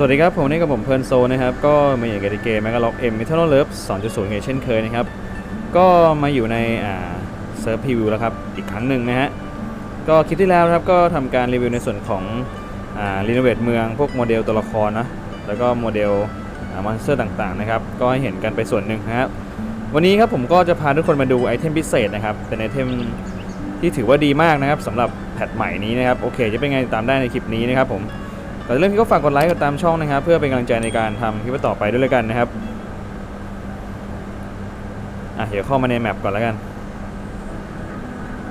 สวัสดีครับ ผมนี่กับผมเพลิร์นโซนะครับ ก็มาอยู่กับเกมแมกกาล็อกเอ็มมิทัลเลิฟ2.0เช่นเคยนะครับ ก็มาอยู่ในอ่าเซิร์ฟพรีวิวแล้วครับ อีกครั้งหนึ่งนะฮะ ก็คลิปที่แล้วครับก็ทำการรีวิวในส่วนของอ่ารีโนเวทเมืองพวกโมเดลตัวละครนะ แล้วก็โมเดลมอนสเตอร์ต่างๆนะครับ ก็ให้เห็นกันไปส่วนหนึ่งนะครับ วันนี้ครับผมก็จะพาทุกคนมาดูไอเทมพิเศษนะครับ เป็นไอเทมที่ถือว่าดีมากนะครับสำหรับแพทใหม่นี้นะครับ โอเค จะเป็นไงตามได้ในคลิปนี้นะครับผม ก่อนจะเริ่มพี่ก็ฝากกดไลค์กดตามช่องนะครับ เพื่อเป็นกำลังใจในการทำคลิปต่อไปด้วยเลยกันนะครับอะเดี๋ยวเข้ามาในแมปก่อนแล้วกัน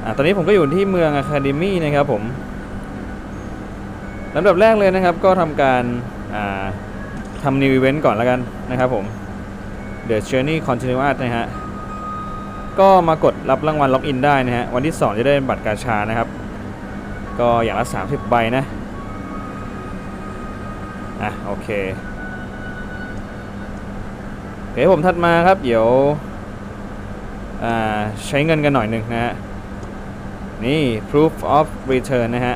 อะตอนนี้ผมก็อยู่ที่เมืองอะคาเดมี่นะครับผมลำดับแรกเลยนะครับ ก็ทำการอ่าทำนิวอีเวนต์ก่อนแล้วกันนะครับผม The Journey Continuous นะฮะก็มากดรับรางวัลล็อกอินได้นะฮะวันที่ 2 จะได้บัตรกาชานะครับ ก็อย่างละ 30 ใบนะ อะโอเคโอเคผมถัดมาครับเดี๋ยวใช้เงินกันหน่อยหนึ่งนะฮะนี่ proof of return นะฮะ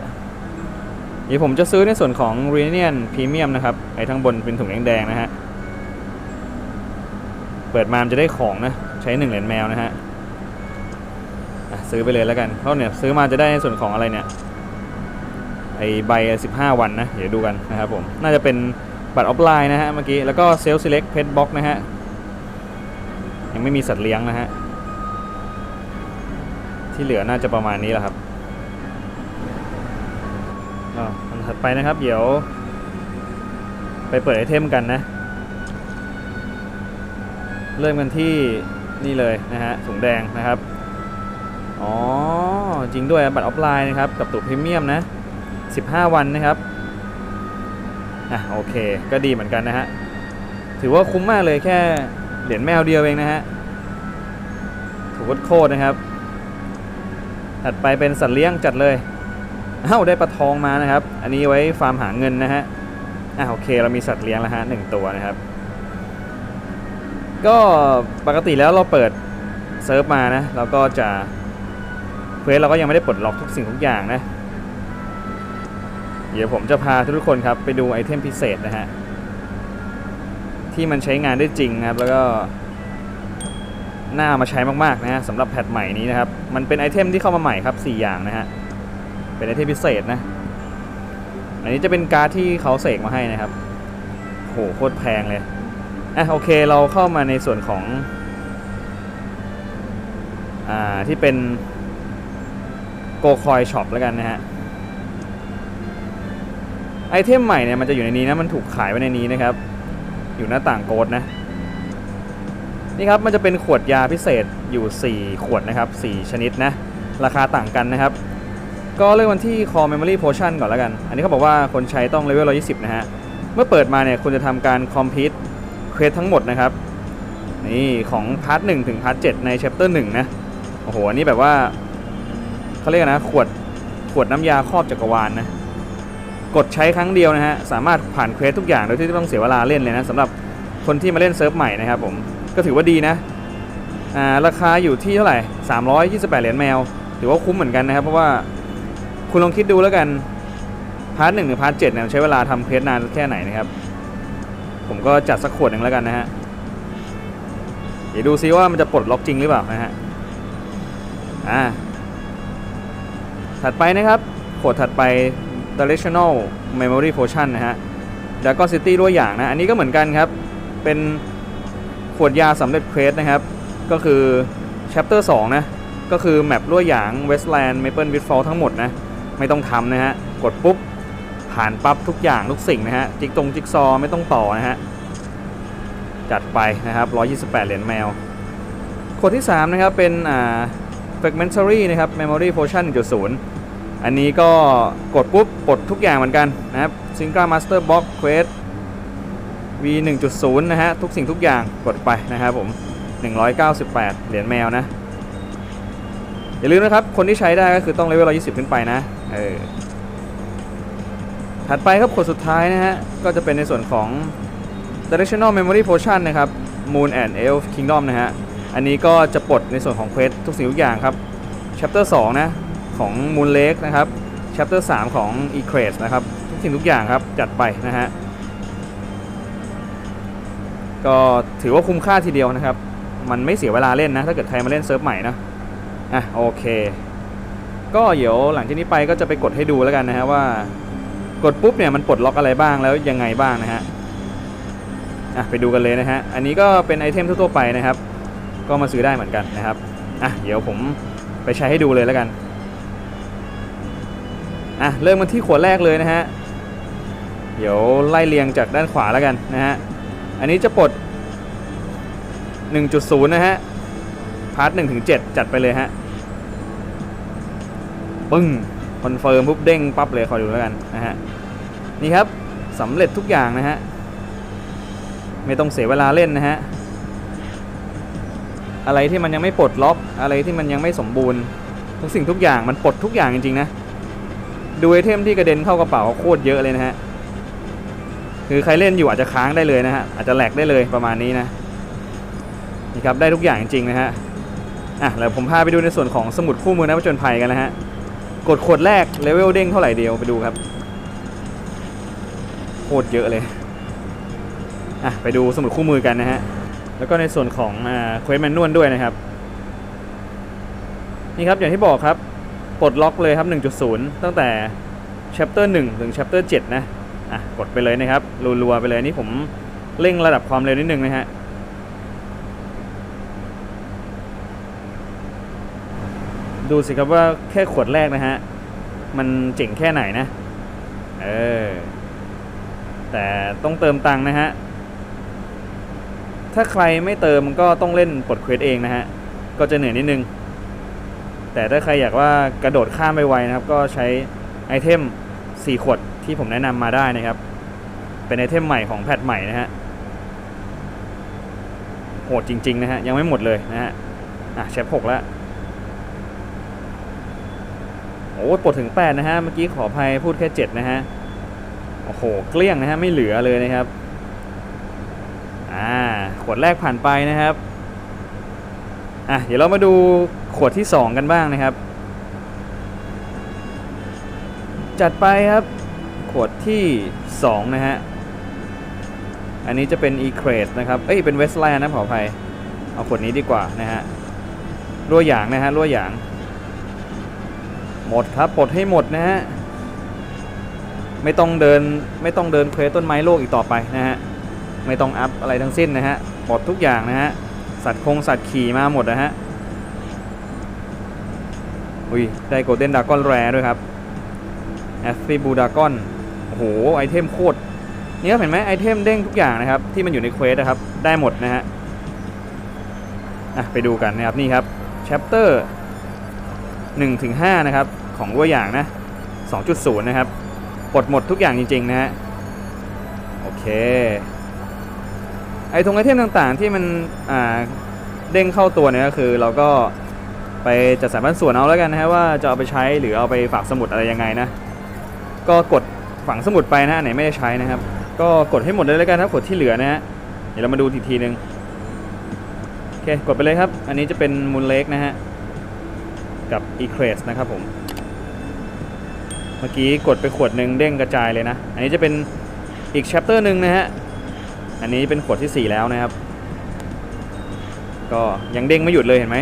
เดี๋ยวผมจะซื้อในส่วนของ Reunion Premium นะครับไอ้ทั้งบนเป็นถุงแดงๆนะฮะเปิดมามจะได้ของนะ ใช้หนึ่งเหรียญแมวนะฮะอะซื้อไปเลยแล้วกันเพราะเนี่ยซื้อมาจะได้ในส่วนของอะไรเนี่ย ไอใบ 15 วันนะ เดี๋ยวดูกันนะครับผม น่าจะเป็นบัตรออฟไลน์นะฮะเมื่อกี้ แล้วก็เซลล์ select pet box นะฮะ ยังไม่มีสัตว์เลี้ยงนะฮะ ที่เหลือน่าจะประมาณนี้แหละครับอันถัดไปนะครับ เดี๋ยว ไปเปิดไอเทมกันนะ เริ่มกันที่นี่เลยนะฮะถุงแดงนะครับ อ๋อ จริงด้วยบัตรออฟไลน์นะครับ กับตัวพรีเมียมนะ 15 วันนะครับอะโอเค ก็ดีเหมือนกันนะฮะ ถือว่าคุ้มมากเลยแค่เหรียญแมวเดียวเองนะฮะ ถูกโคตรนะครับ ถัดไปเป็นสัตว์เลี้ยงจัดเลยเอ้าได้ปลาทองมานะครับ อันนี้ไว้ฟาร์มหาเงินนะฮะอะโอเคเรามีสัตว์เลี้ยงแล้วฮะหนึ่งตัวนะครับ ก็ปกติแล้วเราเปิดเซิร์ฟมานะเราก็จะเควสเราก็ยังไม่ได้ปลดล็อกทุกสิ่งทุกอย่างนะ เดี๋ยวผมจะพาทุกคนครับไปดูไอเทมพิเศษนะฮะ ที่มันใช้งานได้จริงนะครับ แล้วก็น่ามาใช้มากๆนะฮะสำหรับแพทใหม่นี้นะครับ มันเป็นไอเทมที่เข้ามาใหม่ครับ 4 อย่างนะฮะ เป็นไอเทมพิเศษนะ อันนี้จะเป็นการ์ดที่เขาเสกมาให้นะครับโหโคตรแพงเลยอะโอเคเราเข้ามาในส่วนของ อ่าที่เป็นโกคอยช็อปแล้วกันนะฮะ ไอเทมใหม่เนี่ยมันจะอยู่ในนี้นะมันถูกขายไว้ในนี้นะครับ อยู่หน้าต่างโกดนะ นี่ครับมันจะเป็นขวดยาพิเศษอยู่ 4 ขวดนะครับ 4 ชนิดนะ ราคาต่างกันนะครับ ก็เริ่มวันที่ Core Memory Potion ก่อนแล้วกัน อันนี้เขาบอกว่าคนใช้ต้องเลเวล120 นะฮะ เมื่อเปิดมาเนี่ยคุณจะทำการ complete เควสทั้งหมดนะครับ นี่ของพาร์ท1ถึงพาร์ท7ใน chapter 1นะ โอ้โหอันนี้แบบว่าเขาเรียกนะขวดขวดน้ำยาครอบจักรวาลนนะ กดใช้ครั้งเดียวนะฮะสามารถผ่านเควสทุกอย่างโดยที่ไม่ต้องเสียเวลาเล่นเลยนะสำหรับคนที่มาเล่นเซิร์ฟใหม่นะครับผมก็ถือว่าดีนะอ่าราคาอยู่ที่เท่าไหร่ 328 เหรียญแมว ถือว่าคุ้มเหมือนกันนะครับ เพราะว่าคุณลองคิดดูแล้วกันพาร์ทหนึ่งหรือพาร์ทเจ็ดเนี่ยใช้เวลาทำเควสนานแค่ไหนนะครับ ผมก็จัดสักขวดหนึ่งแล้วกันนะฮะเดี๋ยวดูซิว่ามันจะปลดล็อกจริงหรือเปล่านะฮะอ่าถัดไปนะครับขวดถัดไป directional memory potion นะฮะ Dragon City ด้วยอย่างนะ อันนี้ก็เหมือนกันครับ เป็นขวดยาสำเร็จเควสนะครับ ก็คือ chapter 2 นะ ก็คือแมปรั่วหยาง Westland Maple Witfall ทั้งหมดนะ ไม่ต้องทำนะฮะ กดปุ๊บ ผ่านปั๊บทุกอย่างทุกสิ่งนะฮะ จิกตรงจิกซอไม่ต้องต่อนะฮะ จัดไปนะครับ 128 เหรียญแมว ขวดที่ 3 นะครับ เป็นอ่า fragmentary นะครับ memory potion 1.0 อันนี้ก็กดปุ๊บปลดทุกอย่างเหมือนกันนะครับ Synchra Master Box Quest V 1.0 นะฮะ ทุกสิ่งทุกอย่างกดไปนะครับผม 198 เหรียญแมวนะ อย่าลืมนะครับ คนที่ใช้ได้ก็คือต้องเลเวล120 ขึ้นไปนะ เออ ถัดไปครับขวดสุดท้ายนะฮะ ก็จะเป็นในส่วนของ Directional Memory Potion นะครับ Moon and Elf Kingdom นะฮะ อันนี้ก็จะปลดในส่วนของเควสทุกสิ่งทุกอย่างครับ Chapter 2 นะ ของ Moon Lake นะครับ Chapter 3 ของ e c r a s นะครับ ทุกสิ่งทุกอย่างครับจัดไปนะฮะ ก็ถือว่าคุ้มค่าทีเดียวนะครับ มันไม่เสียเวลาเล่นนะ ถ้าเกิดใครมาเล่นเซิร์ฟใหม่นะ อะ โอเค ก็เดี๋ยวหลังจากนี้ไปก็จะไปกดให้ดูแล้วกันนะฮะว่า กดปุ๊บเนี่ยมันปลดล็อกอะไรบ้างแล้วยังไงบ้างนะฮะ อะ ไปดูกันเลยนะฮะ อันนี้ก็เป็นไอเทมทั่วๆไปนะครับ ก็มาซื้อได้เหมือนกันนะครับ อะ เดี๋ยวผมไปใช้ให้ดูเลยแล้วกัน อะเริ่มกันที่ขวดแรกเลยนะฮะเดี๋ยวไล่เรียงจากด้านขวาแล้วกันนะฮะอันนี้จะปลด 1.0 นะฮะพาร์ท1ถึง7จัดไปเลยฮะปึ้งคอนเฟิร์มปุ๊บเด้งปั๊บเลยคอยดูแล้วกันนะฮะนี่ครับสำเร็จทุกอย่างนะฮะไม่ต้องเสียเวลาเล่นนะฮะอะไรที่มันยังไม่ปลดล็อกอะไรที่มันยังไม่สมบูรณ์ทุกสิ่งทุกอย่างมันปลดทุกอย่างจริงๆนะ ดูไอเทมที่กระเด็นเข้ากระเป๋าโคตรเยอะเลยนะฮะ คือใครเล่นอยู่อาจจะค้างได้เลยนะฮะ อาจจะแหลกได้เลยประมาณนี้นะ นี่ครับได้ทุกอย่างจริงๆนะฮะ อะแล้วผมพาไปดูในส่วนของสมุดคู่มือนักผจญภัยกันนะฮะ กดขวดแรกเลเวลเด้งเท่าไหร่เดียวไปดูครับ โคตรเยอะเลย อะไปดูสมุดคู่มือกันนะฮะ แล้วก็ในส่วนของเควสแมนนวลด้วยนะครับ นี่ครับอย่างที่บอกครับ ปลดล็อกเลยครับ 1.0 ตั้งแต่ chapter 1 ถึง chapter 7 นะอะกดไปเลยนะครับรัวๆไปเลยนี่ผมเร่งระดับความเร็วนิดนึงนะฮะดูสิครับว่าแค่ขวดแรกนะฮะ มันเจ๋งแค่ไหนนะ เออ แต่ต้องเติมตังค์นะฮะ ถ้าใครไม่เติมก็ต้องเล่นปลดเควสเองนะฮะ ก็จะเหนื่อยนิดนึง แต่ถ้าใครอยากว่ากระโดดข้ามไปไวนะครับ ก็ใช้ไอเทม 4 ขวดที่ผมแนะนำมาได้นะครับ เป็นไอเทมใหม่ของแพทใหม่นะฮะโหดจริง ๆ นะฮะ ยังไม่หมดเลยนะฮะ อะแชปหกแล้ว โอ้ปลดถึง 8 นะฮะ เมื่อกี้ขออภัยพูดแค่ 7 นะฮะ โอ้โห เกลี้ยงนะฮะ ไม่เหลือเลยนะครับ อ่า ขวดแรกผ่านไปนะครับ อะ เดี๋ยวเรามาดู ขวดที่ 2 กันบ้างนะครับ จัดไปครับ ขวดที่ 2 นะฮะ อันนี้จะเป็น e c r a t e นะครับ เอ้ย เป็น Westland นะขออภัย เอาขวดนี้ดีกว่านะฮะรั่วหยางนะฮะรั่วหยาง หมดครับปลดให้หมดนะฮะ ไม่ต้องเดินไม่ต้องเดินเควสต้นไม้โลกอีกต่อไปนะฮะ ไม่ต้องอัพอะไรทั้งสิ้นนะฮะปลดทุกอย่างนะฮะสัตว์คงสัตว์ขี่มาหมดนะฮะ อุ้ยได้โกลเด้นดากอนแรด้วยครับแอฟฟิบูดากอนโอ้โหไอเทมโคตรนี่ครับเห็นไหมไอเทมเด้งทุกอย่างนะครับ ที่มันอยู่ในเควสนะครับ ได้หมดนะฮะอะไปดูกันนะครับนี่ครับ chapter 1ถึง5นะครับ ของตัวอย่างนะ 2.0 นะครับปลดหมดทุกอย่างจริง ๆ นะฮะโอเค ไอทงไอเทมต่างๆที่มันอ่าเด้งเข้าตัวเนี่ยก็คือเราก็ ไปจัดสรรปันส่วนเอาแล้วกันนะฮะว่าจะเอาไปใช้หรือเอาไปฝากสมุดอะไรยังไงนะ ก็กดฝังสมุดไปนะไหนไม่ได้ใช้นะครับ ก็กดให้หมดเลยแล้วกันครับกดที่เหลือนะฮะเดี๋ยวเรามาดูทีทีนึงโอเคกดไปเลยครับ อันนี้จะเป็นมูลเล็กนะฮะกับ e c r a s นะครับผม เมื่อกี้กดไปขวดหนึ่งเด้งกระจายเลยนะ อันนี้จะเป็นอีก chapter หนึ่งนะฮะ อันนี้เป็นขวดที่ 4 แล้วนะครับ ก็ยังเด้งไม่หยุดเลยเห็นไหม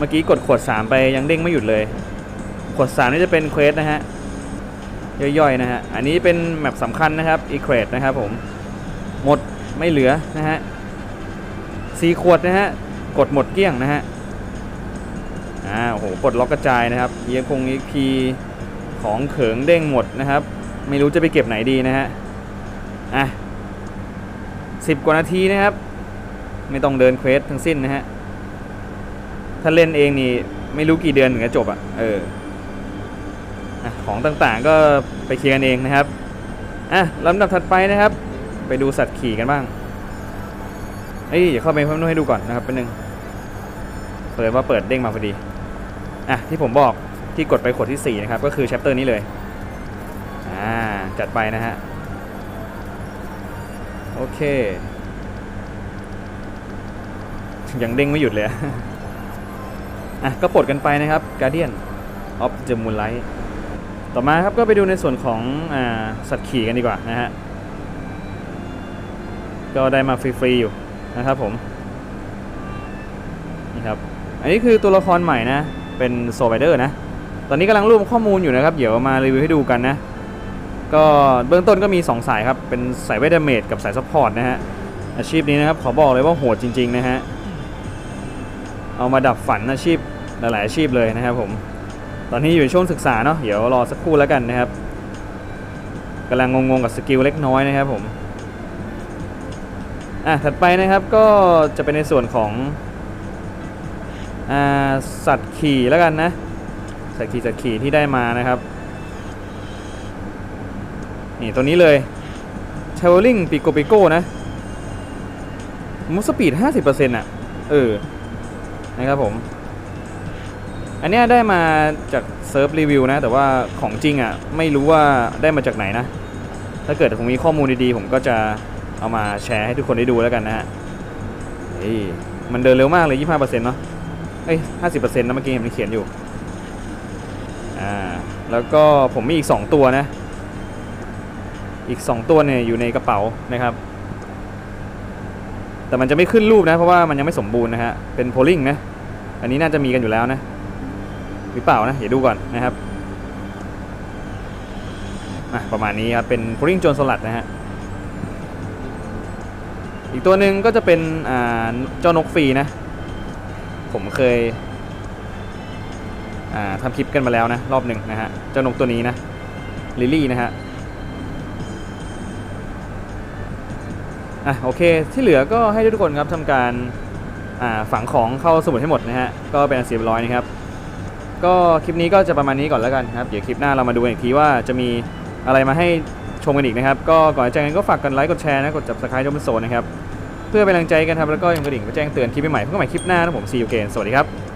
เมื่อกี้กดขวด 3 ไปยังเด้งไม่หยุดเลย ขวด 3 นี่จะเป็นเควสนะฮะ ย่อยๆนะฮะ อันนี้เป็นแมปสำคัญนะครับ e q u a t e นะครับผม หมดไม่เหลือนะฮะสี่ขวดนะฮะ กดหมดเกลี้ยงนะฮะ อ่า โอ้โหปลดล็อกกระจายนะครับ เยียงคง EP ของเขิงเด้งหมดนะครับ ไม่รู้จะไปเก็บไหนดีนะฮะ อะสิบกว่านาทีนะครับ ไม่ต้องเดินเควสทั้งสิ้นนะฮะ ถ้าเล่นเองนี่ไม่รู้กี่เดือนถึงจะจบอะ่ะเออของต่างๆก็ไปเคลียร์กันเองนะครับอะลำดับถัดไปนะครับ ไปดูสัตว์ขี่กันบ้างเอ้ยเดี๋ยวเข้าไปเพิ่มนู่นให้ดูก่อนนะครับเป็นหนึ่งเปิดว่าเปิดเด้งมาพอดีอะที่ผมบอกที่กดไปขวดที่ 4 นะครับ ก็คือแชปเตอร์นี้เลยอ่าจัดไปนะฮะโอเค ยังเด้งไม่หยุดเลย อะก็ปลดกันไปนะครับ Guardian of the Moonlight ต่อมาครับก็ไปดูในส่วนของอสัตว์ขี่กันดีกว่านะฮะ ก็ได้มาฟรีๆอยู่นะครับผม นี่ครับ อันนี้คือตัวละครใหม่นะ เป็นโซไ i เดอร์นะ ตอนนี้กำลังรวบข้อมูลอยู่นะครับ เดี๋ยวมารีวิวให้ดูกันนะ ก็เบื้องต้นก็มี 2 สายครับ เป็นสายเวทเดเมจกับสายซัพพอร์ตนะฮะ อาชีพนี้นะครับขอบอกเลยว่าโหดจริง ๆ นะฮะ เอามาดับฝันอาชีพหลายๆอาชีพเลยนะครับผม ตอนนี้อยู่ในช่วงศึกษาเนาะเดี๋ยวรอสักครู่แล้วกันนะครับกำลังงงๆกับสกิลเล็กน้อยนะครับผมอะถัดไปนะครับก็จะเป็นในส่วนของอ่าสัตว์ขี่แล้วกันนะสัตว์ขี่สัตว์ขี่ที่ได้มานะครับนี่ตัวนี้เลย t r a v e l i n g p i c o p i c o นะมูสปีด 50%อะ เออ นะครับผม อันนี้ได้มาจากเซิร์ฟรีวิวนะ แต่ว่าของจริงอะไม่รู้ว่าได้มาจากไหนนะ ถ้าเกิดผมมีข้อมูลดีๆ ผมก็จะเอามาแชร์ให้ทุกคนได้ดูแล้วกันนะฮะมันเดินเร็วมากเลย 25%เนาะเอ้ย50%นะเมื่อกี้เห็นมันเขียนอยู่ อ่า แล้วก็ผมมีอีก 2 ตัวนะ อีก 2 ตัวเนี่ยอยู่ในกระเป๋านะครับ แต่มันจะไม่ขึ้นรูปนะ เพราะว่ามันยังไม่สมบูรณ์นะฮะ เป็นโพลิงนะ อันนี้น่าจะมีกันอยู่แล้วนะ หรือเปล่านะ เดี๋ยวดูก่อนนะครับประมาณนี้ครับ เป็นโพลิงโจนสลัดนะฮะ อีกตัวหนึ่งก็จะเป็นเจ้านกฟรีนะ ผมเคยทำคลิปกันมาแล้วนะ รอบหนึ่งนะฮะ เจ้านกตัวนี้นะ ลิลลี่นะฮะอะโอเคที่เหลือก็ให้ทุกคนครับทำการ ฝังของเข้าสมุดให้หมดนะฮะก็เป็นอันเสียบร้อยนะครับก็คลิปนี้ก็จะประมาณนี้ก่อนแล้วกันครับเดี๋ยวคลิปหน้าเรามาดูอีกทีว่าจะมีอะไรมาให้ชมกันอีกนะครับ ก็ก่อนจะจากกันก็ฝากกันไลค์กดแชร์นะกด subscribe จอมโซนนะครับเพื่อเป็นกำลังใจกันครับแล้วก็ยังกระดิ่งไปแจ้งเตือนคลิปใหม่ๆเพื่อใหม่คลิปหน้านะผมซีอูเกนสวัสดีครับ